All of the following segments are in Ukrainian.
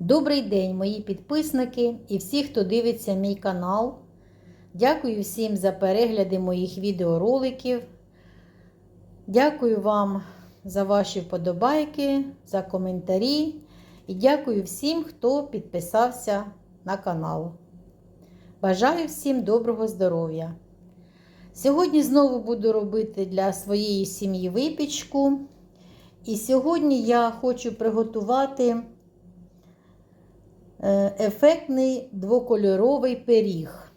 Добрий день, мої підписники і всі, хто дивиться мій канал. Дякую всім за перегляди моїх відеороликів. Дякую вам за ваші вподобайки, за коментарі. І дякую всім, хто підписався на канал. Бажаю всім доброго здоров'я! Сьогодні знову буду робити для своєї сім'ї випічку. І сьогодні я хочу приготувати ефектний двокольоровий пиріг.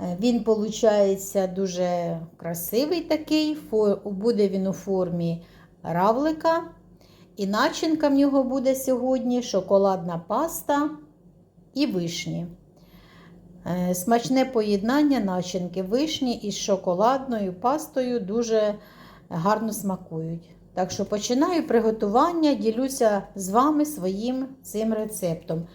Е, Він, виходить, дуже красивий такий, буде він у формі равлика. І начинка в нього буде сьогодні шоколадна паста і вишні. Е, Смачне поєднання начинки вишні із шоколадною пастою дуже гарно смакують. Так що починаю приготування, ділюся з вами своїм цим рецептом.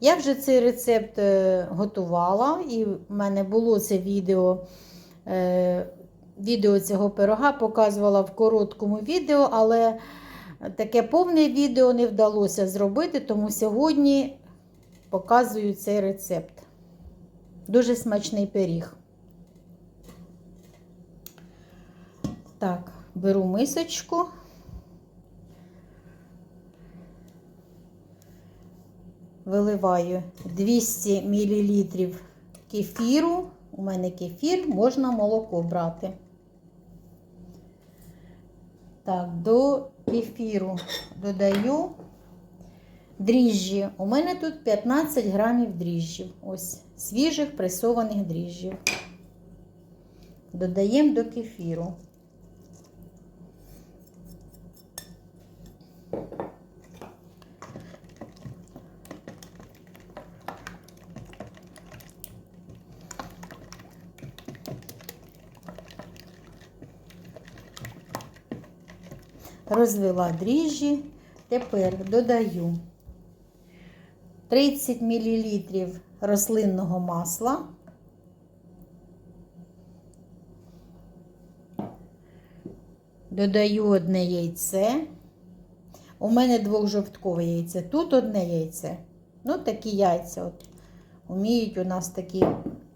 Я вже цей рецепт е, готувала, і в мене було це відео. е, Відео цього пирога показувала в короткому відео, але таке повне відео не вдалося зробити, тому сьогодні показую цей рецепт. Дуже смачний пиріг. Так, беру мисочку. Виливаю 200 мл кефіру. У мене кефір, можна молоко брати. Так, до кефіру додаю дріжджі. У мене тут 15 грамів дріжджів. Ось свіжих пресованих дріжджів. Додаємо до кефіру. Розвела дріжджі. Тепер додаю 30 мл рослинного масла. Додаю одне яйце. У мене двохжовткове яйце. Тут одне яйце. Ну, такі яйця. От. Уміють у нас такі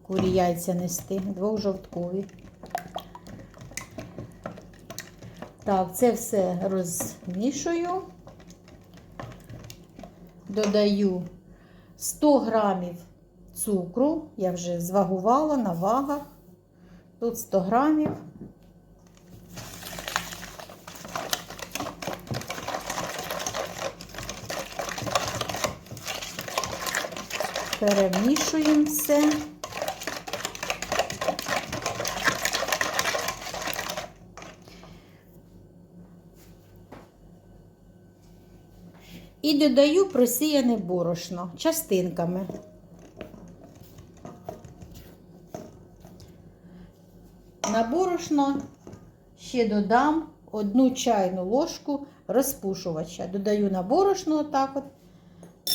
курі яйця нести, двохжовткові. Так, це все розмішую. Додаю 100 грамів цукру. Я вже звагувала на вагах. Тут 100 грамів. Перемішуємо все. І додаю просіяне борошно частинками. На борошно ще додам одну чайну ложку розпушувача. Додаю на борошно отак от.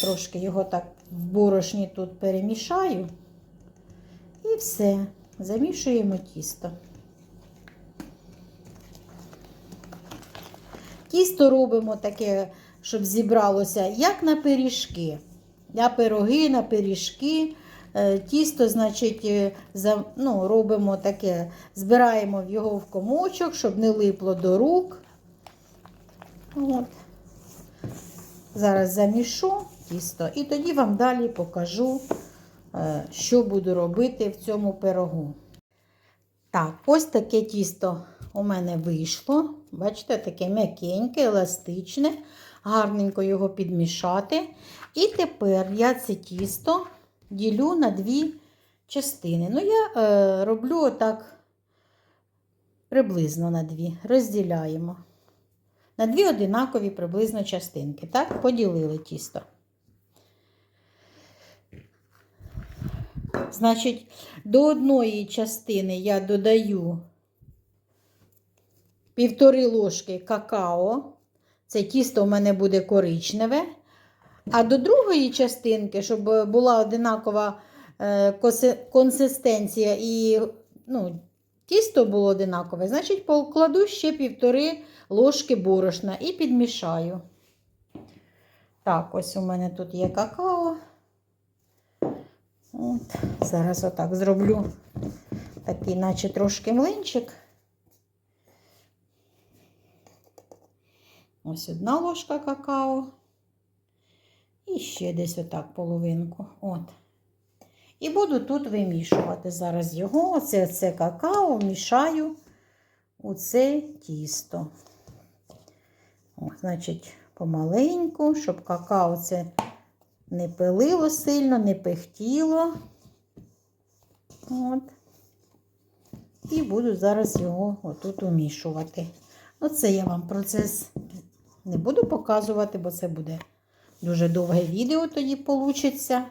Трошки його так в борошні тут перемішаю. І все. Замішуємо тісто. Тісто робимо таке, щоб зібралося як на пиріжки. На пироги, на пиріжки. Е, Тісто, значить, е, ну, робимо таке, збираємо його в комочок, щоб не липло до рук. От. Зараз замішу тісто і тоді вам далі покажу, е, що буду робити в цьому пирогу. Так, ось таке тісто у мене вийшло. Бачите, таке м'якеньке, еластичне. Гарненько його підмішати. І тепер я це тісто ділю на дві частини. Ну, я е, роблю отак приблизно на дві. Розділяємо. На дві одинакові приблизно частинки. Так, поділили тісто. Значить, до одної частини я додаю півтори ложки какао. Це тісто у мене буде коричневе. А до другої частинки, щоб була одинакова е, консистенція і ну, тісто було одинакове, значить покладу ще півтори ложки борошна і підмішаю. Так, ось у мене тут є какао. От, зараз отак зроблю такий, наче трошки млинчик. Ось одна ложка какао. І ще десь отак половинку. От. І буду тут вимішувати зараз його. Оце це какао мішаю у це тісто. О, значить, помаленьку, щоб какао це не пилило сильно, не пихтіло. От. І буду зараз його отут умішувати. Оце я вам процес не буду показувати, бо це буде дуже довге відео тоді получиться.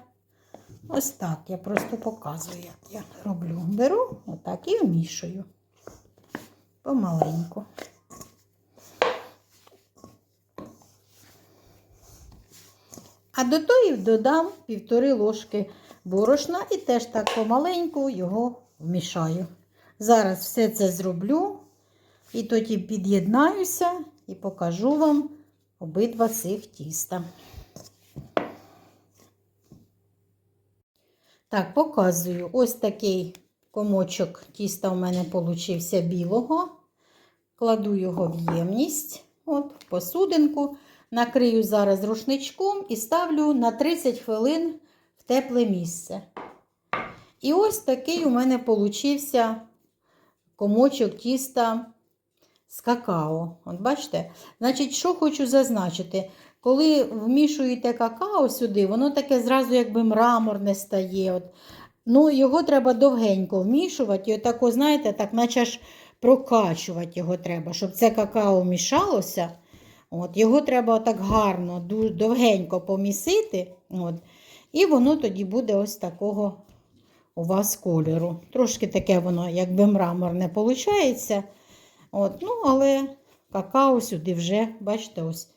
Ось так я просто показую, як я роблю. Беру отак і вмішую помаленьку. А до тої додам півтори ложки борошна і теж так помаленьку його вмішаю. Зараз все це зроблю і тоді під'єднаюся і покажу вам обидва цих тіста. Так, показую ось такий комочок тіста у мене получився білого. Кладу його в ємність, от, в посудинку. Накрию зараз рушничком і ставлю на 30 хвилин в тепле місце. І ось такий у мене получився комочок тіста з какао. От бачите? Значить, що хочу зазначити, коли вмішуєте какао сюди, воно таке зразу якби мраморне стає. От. Ну, Його треба довгенько вмішувати. І отако, знаєте, так наче ж прокачувати його треба, щоб це какао мішалося. От, Його треба так гарно, довгенько помісити. От, І воно тоді буде ось такого у вас кольору. Трошки таке воно, якби мраморне виходить. От, ну, Але какао сюди вже, бачите, ось,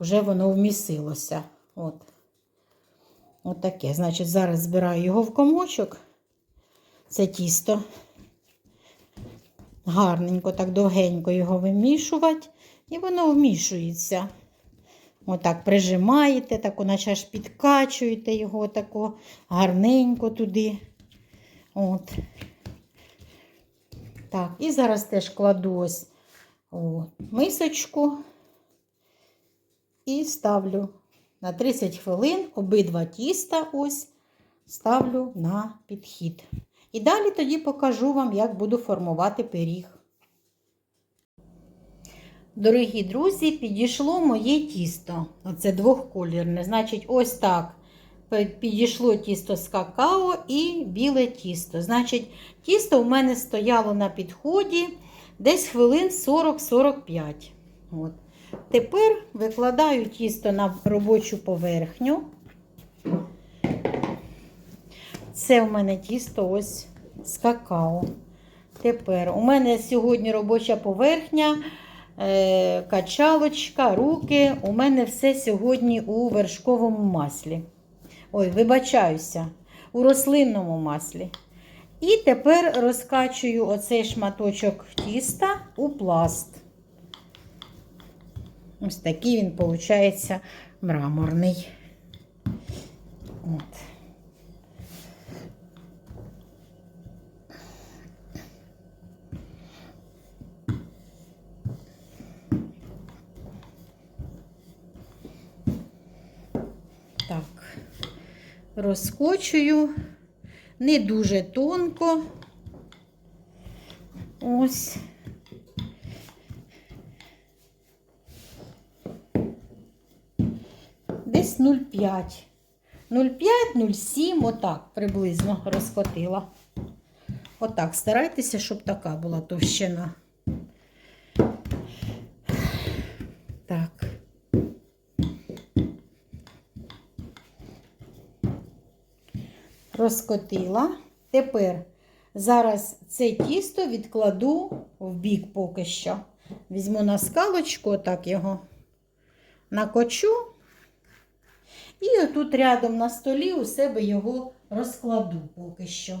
вже воно вмісилося. От. От таке. Значить, зараз збираю його в комочок. Це тісто. Гарненько, так довгенько його вимішувати. І воно вмішується. Отак прижимаєте, так, наче аж підкачуєте його тако гарненько туди. От. Так, і зараз теж кладу ось мисочку і ставлю на 30 хвилин обидва тіста ось ставлю на підхід. І далі тоді покажу вам, як буду формувати пиріг. Дорогі друзі, підійшло моє тісто. Оце двохколірне. Значить, ось так підійшло тісто з какао і біле тісто. Значить, тісто у мене стояло на підході десь хвилин 40-45. От. Тепер викладаю тісто на робочу поверхню. Це у мене тісто ось з какао. Тепер у мене сьогодні робоча поверхня. Е, качалочка, руки. У мене все сьогодні у вершковому маслі. Ой, вибачаюся, у рослинному маслі. І тепер розкачую оцей шматочок тіста у пласт. Ось такий він, виходить, мраморний. От. Так, розкочую не дуже тонко. Ось. Десь 0,5. 0,5-0,7, отак приблизно розкотила. Отак, старайтеся, щоб така була товщина. Так. Розкотила. Тепер зараз це тісто відкладу в бік поки що. Візьму на скалочку, отак його накочу. І отут рядом на столі у себе його розкладу поки що.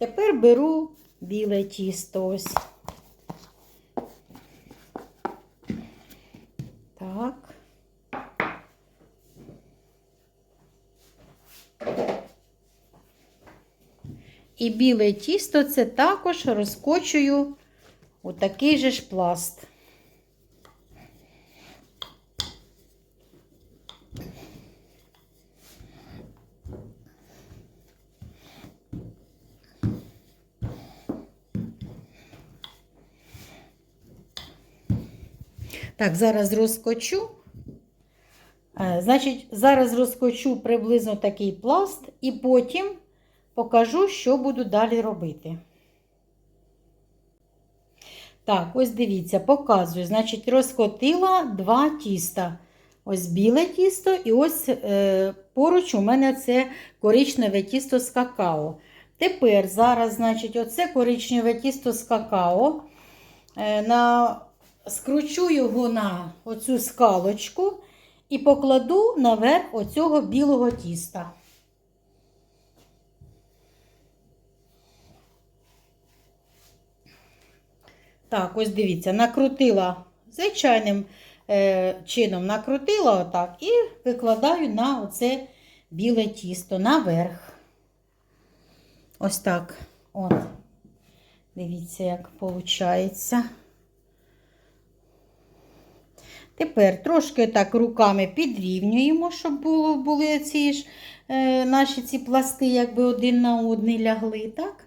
Тепер беру біле тісто ось. Так. І біле тісто це також розкочую у такий же ж пласт. Так, зараз розкочу. Е, Значить, зараз розкочу приблизно такий пласт і потім покажу, що буду далі робити. Так, ось дивіться, показую. Значить, розкотила два тіста. Ось біле тісто, і ось е, поруч у мене це коричневе тісто з какао. Тепер зараз, значить, оце коричневе тісто з какао. Е, на, скручу його на оцю скалочку і покладу наверх оцього білого тіста. Так, ось дивіться, накрутила звичайним е, чином накрутила отак і викладаю на оце біле тісто наверх. Ось так. От. Дивіться, як виходить. Тепер трошки так руками підрівнюємо, щоб було, були ці ж е, наші ці пласти, якби один на один лягли, так?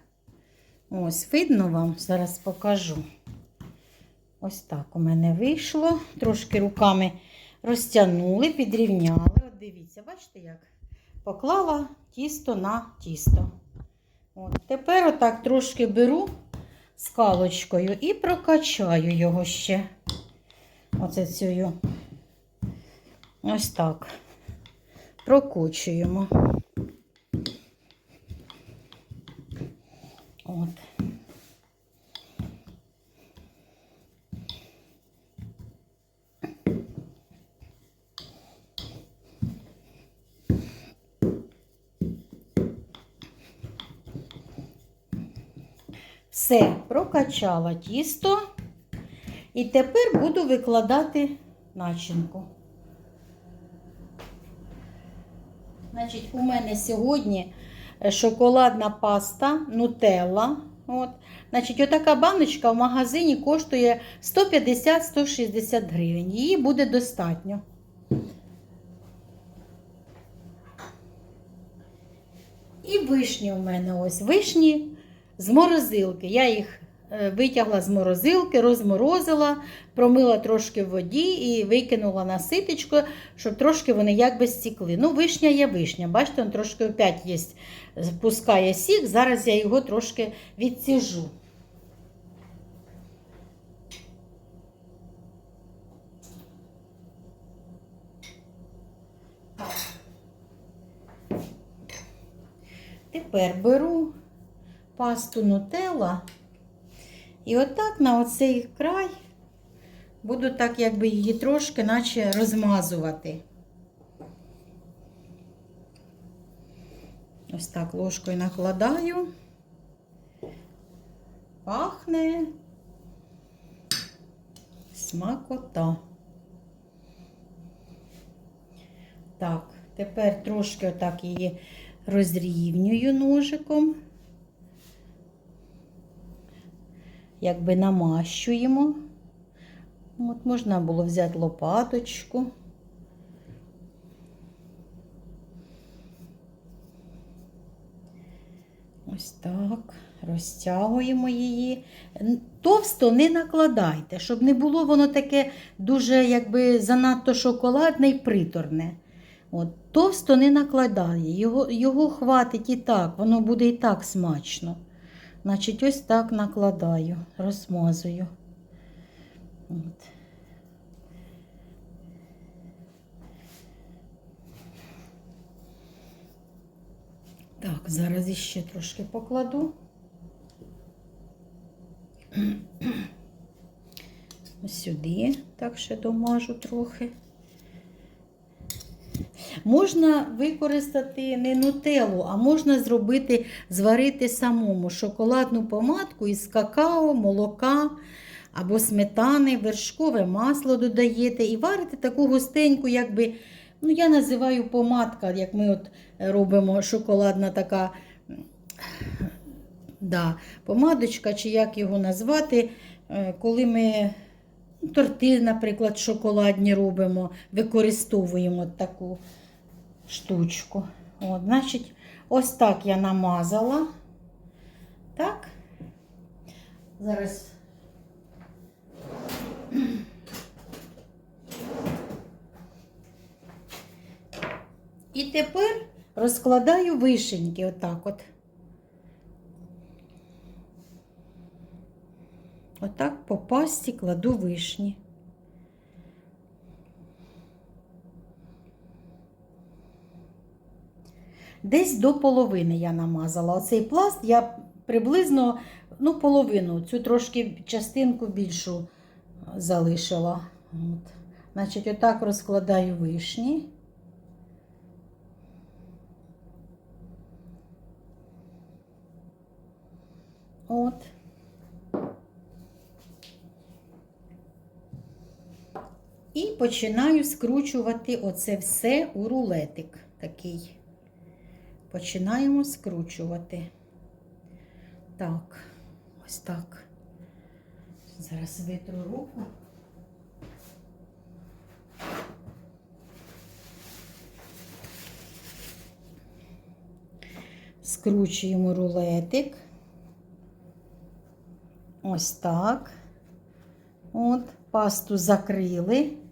Ось, видно вам, зараз покажу. Ось так у мене вийшло. Трошки руками розтягнули, підрівняли. От дивіться, бачите, як поклала тісто на тісто. От, Тепер отак трошки беру скалочкою і прокачаю його ще. Оце цю. Ось так. Прокочуємо. От. Все, прокачала тісто. І тепер буду викладати начинку. Значить, у мене сьогодні е, шоколадна паста нутелла. От. Значить, отака баночка в магазині коштує 150-160 гривень. Її буде достатньо. І вишні у мене ось вишні з морозилки. Я їх витягла з морозилки, розморозила, промила трошки в воді і викинула на ситечко, щоб трошки вони якби стікли. Ну, вишня є вишня. Бачите, він трошки опять є, пускає сік. Зараз я його трошки відсіжу. Тепер беру пасту нутелла і отак на оцей край буду так, якби її трошки наче розмазувати. Ось так ложкою накладаю. Пахне смакота. Так, тепер трошки отак її розрівнюю ножиком. Якби намащуємо. От можна було взяти лопаточку. Ось так, розтягуємо її. Товсто не накладайте, щоб не було воно таке дуже, якби занадто шоколадне і приторне. От, Товсто не накладає, його його хватить і так, воно буде і так смачно. Значить, ось так накладаю, розмазую. От. Так, зараз іще трошки покладу. Ось сюди, так ще домажу трохи. Можна використати не нутеллу, а можна зробити, зварити самому шоколадну помадку із какао, молока або сметани, вершкове масло додаєте і варите таку густеньку, якби, ну я називаю помадка, як ми от робимо шоколадна така да, помадочка, чи як його назвати, е, коли ми торти, наприклад, шоколадні робимо, використовуємо таку штучку. От, значить, ось так я намазала. Так. Зараз. І тепер розкладаю вишеньки отак от. Отак по пасті кладу вишні. Десь до половини я намазала. Оцей пласт я приблизно ну, половину, цю трошки частинку більшу залишила. От. Значить, отак розкладаю вишні. От. І починаю скручувати оце все у рулетик такий. Починаємо скручувати. Так, ось так. Зараз витру руку. Скручуємо рулетик. Ось так. От, пасту закрили.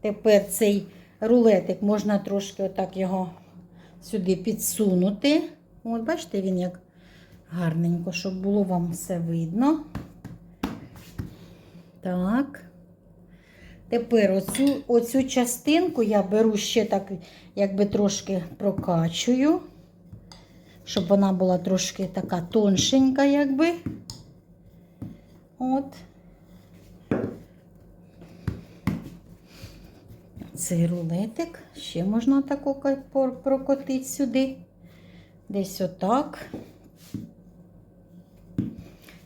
Тепер цей рулетик можна трошки отак його сюди підсунути. От, бачите, він як гарненько, щоб було вам все видно. Так. Тепер оцю, оцю частинку я беру ще так, якби трошки прокачую, щоб вона була трошки така тоншенька, якби. От. Цей рулетик ще можна тако прокотити сюди. Десь отак.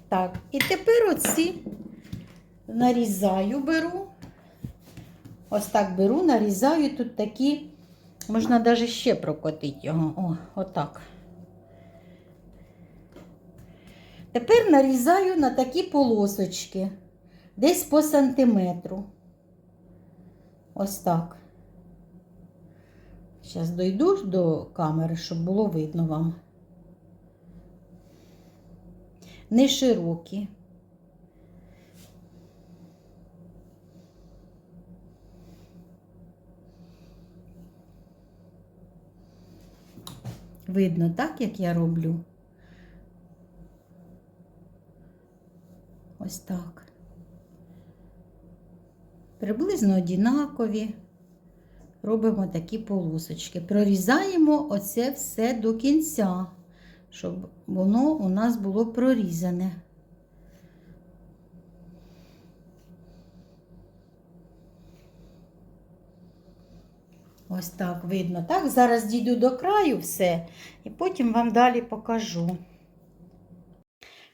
Так, і тепер оці нарізаю, беру. Ось так беру, нарізаю тут такі, можна навіть ще прокотити його. О, отак. Тепер нарізаю на такі полосочки, десь по сантиметру. Ось так. Зараз дойду до камери, щоб було видно вам. Не широкі. Видно так, як я роблю. Ось так. Приблизно однакові. Робимо такі полосочки. Прорізаємо оце все до кінця, щоб воно у нас було прорізане. Ось так видно. Так, зараз дійду до краю все, і потім вам далі покажу.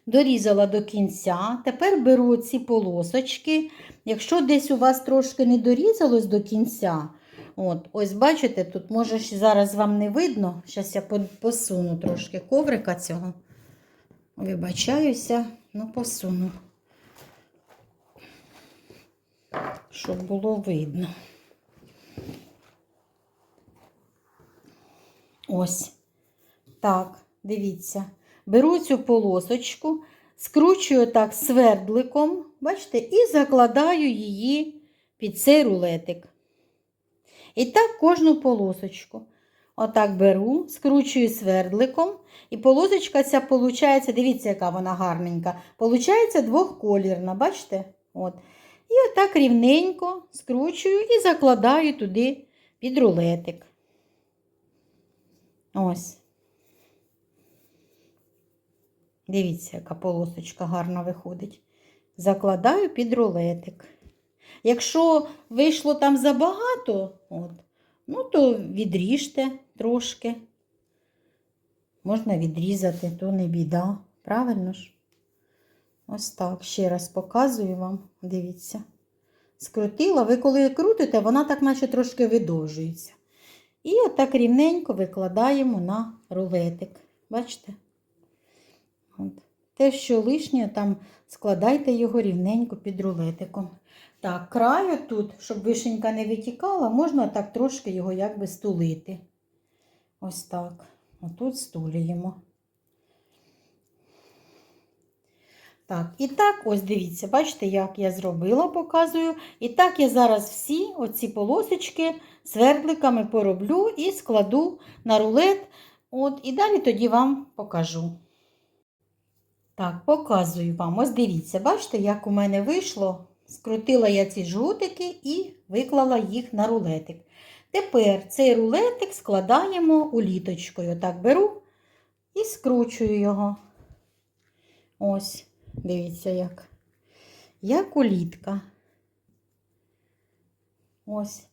Дорізала до кінця. Тепер беру ці полосочки. Якщо десь у вас трошки не дорізалось до кінця, от, ось бачите, тут може зараз вам не видно. Зараз я посуну трошки коврика цього. Вибачаюся, ну посуну, щоб було видно. Ось. Так, дивіться. Беру цю полосочку, скручую так свердликом, бачите, і закладаю її під цей рулетик. І так кожну полосочку. Отак беру, скручую свердликом, і полосочка ця виходить, дивіться, яка вона гарненька. Получається двохколірна, бачите? От. І отак рівненько скручую і закладаю туди під рулетик. Ось. Дивіться, яка полосочка гарно виходить. Закладаю під рулетик. Якщо вийшло там забагато, от, Ну, то відріжте трошки. Можна відрізати, то не біда. Правильно ж? Ось так. Ще раз показую вам. Дивіться. Скрутила. Ви коли крутите, вона так наче трошки видовжується. І отак рівненько викладаємо на рулетик. Бачите? От. Те, що лишнє, там складайте його рівненько під рулетиком. Так, краю тут, щоб вишенька не витікала, можна так трошки його якби стулити. Ось так. Отут стулюємо. Так, і так, ось дивіться, бачите, як я зробила, показую. І так я зараз всі оці полосочки свердликами пороблю і складу на рулет. От, і далі тоді вам покажу. Так, показую вам. Ось дивіться, бачите, як у мене вийшло. Скрутила я ці жгутики і виклала їх на рулетик. Тепер цей рулетик складаємо уліточкою. Так беру і скручую його. Ось, дивіться, як. Як улітка. Ось.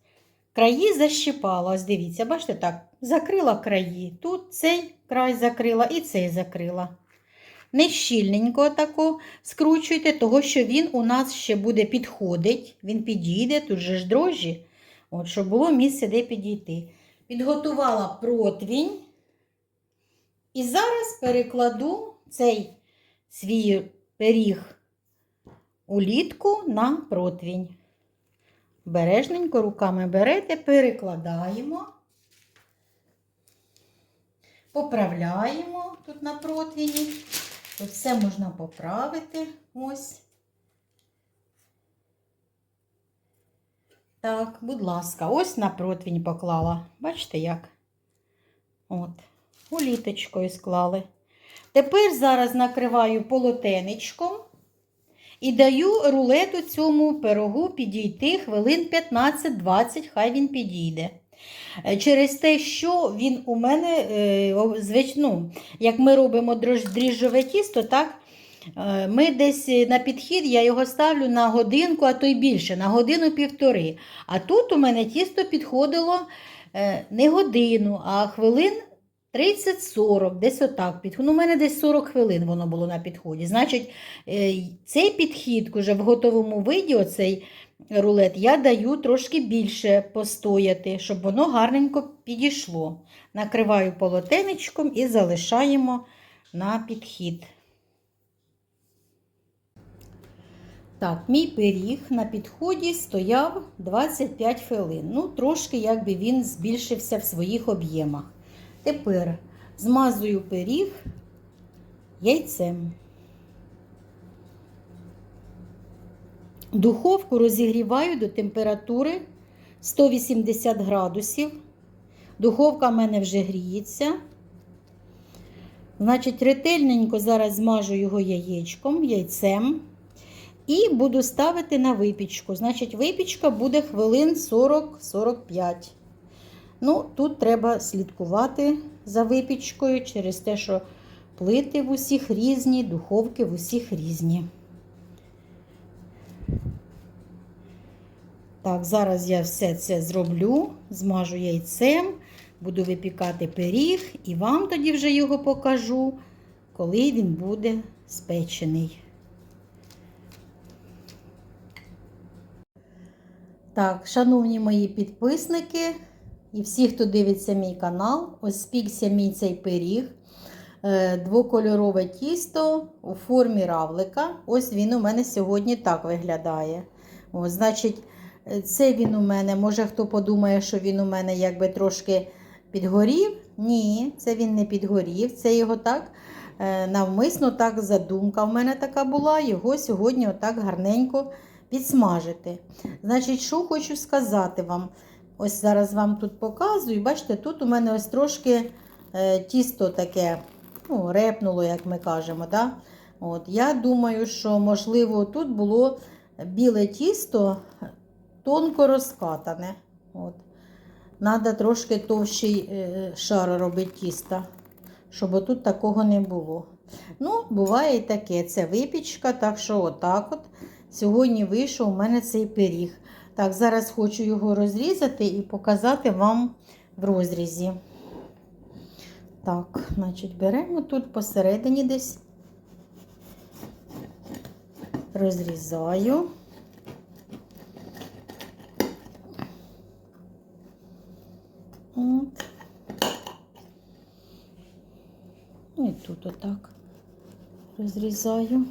Краї защипала. Ось дивіться, бачите, так, закрила краї. Тут цей край закрила і цей закрила. Не щільненько тако скручуйте, того що він у нас ще буде підходить. Він підійде, тут же ж дрожжі, от, щоб було місце, де підійти. Підготувала противінь. І зараз перекладу цей свій пиріг улітку на противінь. Бережненько руками берете, перекладаємо, поправляємо тут на противні. Тут все можна поправити. Ось. Так, будь ласка, ось на противень поклала. Бачите як? От, уліточкою склали. Тепер зараз накриваю полотенечком і даю рулету цьому пирогу підійти хвилин 15-20, хай він підійде. Е, Через те, що він у мене, е, ну, як ми робимо дріжджове тісто, так, е, ми десь на підхід я його ставлю на годинку, а то й більше, на годину-півтори. А тут у мене тісто підходило не годину, а хвилин 30-40, десь отак. Ну, у мене десь 40 хвилин воно було на підході. Значить, цей підхід уже в готовому виді, оцей рулет, я даю трошки більше постояти, щоб воно гарненько підійшло. Накриваю полотенечком і залишаємо на підхід. Так, мій пиріг на підході стояв 25 хвилин. Ну, трошки якби він збільшився в своїх об'ємах. Тепер змазую пиріг яйцем. Духовку розігріваю до температури 180 градусів. Духовка в мене вже гріється. Значить, ретельненько зараз змажу його яєчком, яйцем. І буду ставити на випічку. Значить, випічка буде хвилин 40-45. Ну, тут треба слідкувати за випічкою через те, що плити в усіх різні, духовки в усіх різні. Так, зараз я все це зроблю, змажу яйцем, буду випікати пиріг і вам тоді вже його покажу, коли він буде спечений. Так, шановні мої підписники і всі, хто дивиться мій канал, ось спікся мій цей пиріг. Е, Двокольорове тісто у формі равлика. Ось він у мене сьогодні так виглядає. Ось, значить, е, це він у мене, може хто подумає, що він у мене якби трошки підгорів. Ні, це він не підгорів. Це його так е, навмисно так задумка в мене така була. Його сьогодні отак гарненько підсмажити. Значить, що хочу сказати вам. Ось зараз вам тут показую. Бачите, тут у мене ось трошки тісто таке ну, репнуло, як ми кажемо. Да? От, Я думаю, що, можливо, тут було біле тісто тонко розкатане. От. Надо трошки товщий е, шар робити тіста, щоб отут такого не було. Ну, буває і таке. Це випічка, так що отак от. Сьогодні вийшов у мене цей пиріг. Так, зараз хочу його розрізати і показати вам в розрізі. Так, значить, беремо тут посередині десь, розрізаю. От. І тут отак розрізаю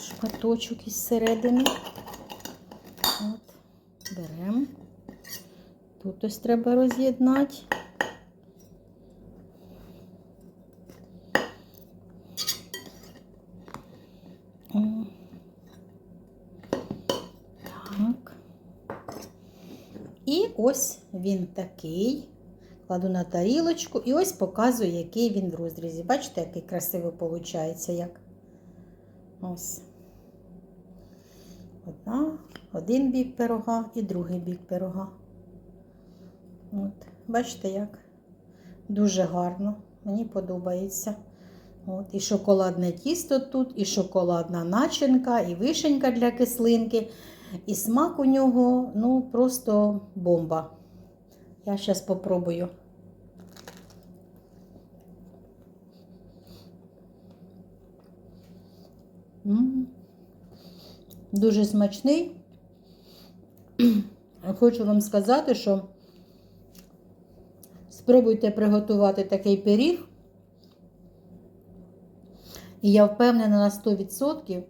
шматочок із середини. От, беремо. Тут ось треба роз'єднати. Так. І ось він такий. Кладу на тарілочку і ось показую, який він в розрізі. Бачите, який красивий виходить, як? Ось. Одна, один бік пирога і другий бік пирога. От. Бачите, як? Дуже гарно. Мені подобається. От. І шоколадне тісто тут, і шоколадна начинка, і вишенька для кислинки. І смак у нього ну, просто бомба. Я зараз спробую. М. Дуже смачний. Хочу вам сказати, що спробуйте приготувати такий пиріг. І я впевнена на 100%,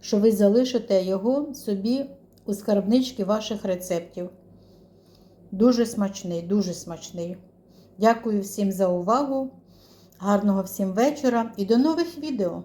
що ви залишите його собі у скарбнички ваших рецептів. Дуже смачний, дуже смачний. Дякую всім за увагу. Гарного всім вечора і до нових відео!